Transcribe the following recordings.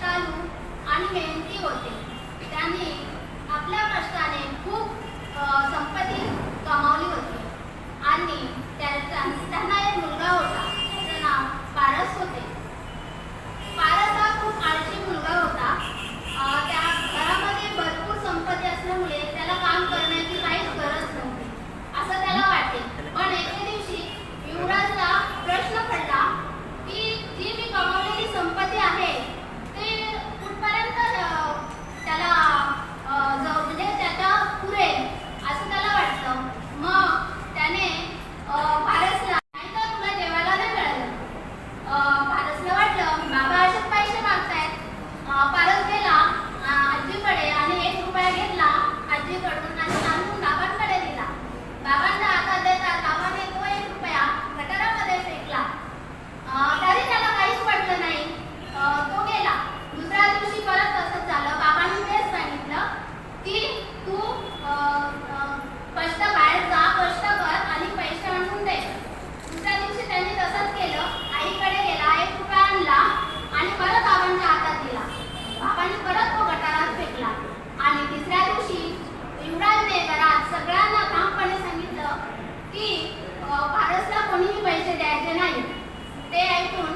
कष्टालू आणि मेहनती होते. त्यांनी आपल्या कष्टाने खूप परत बाबांच्या हातात दिला. बाबांनी परत तो गटारात फेकला आणि तिसऱ्या दिवशी युवराजने घरात सगळ्यांना ठामपणे सांगितलं की भारतला कोणीही पैसे द्यायचे नाही. ते ऐकून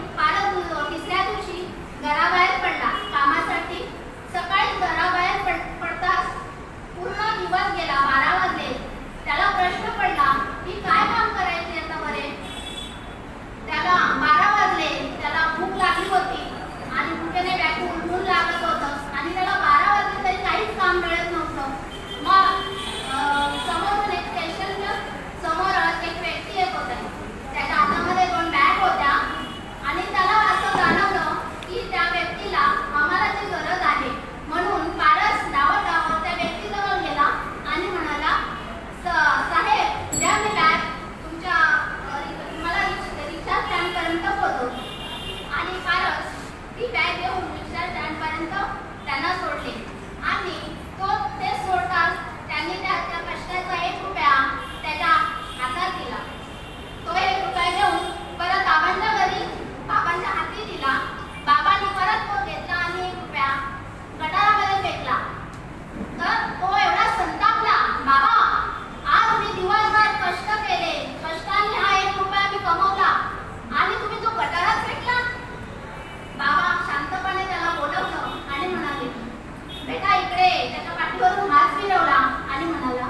त्याच्या पाठीवरून हात फिरवला आणि म्हणाला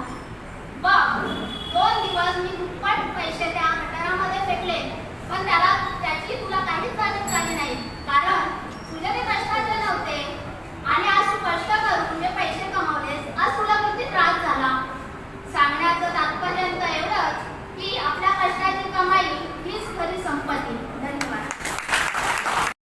बाप दोन दिवस मी दुप्पट पैसे द्या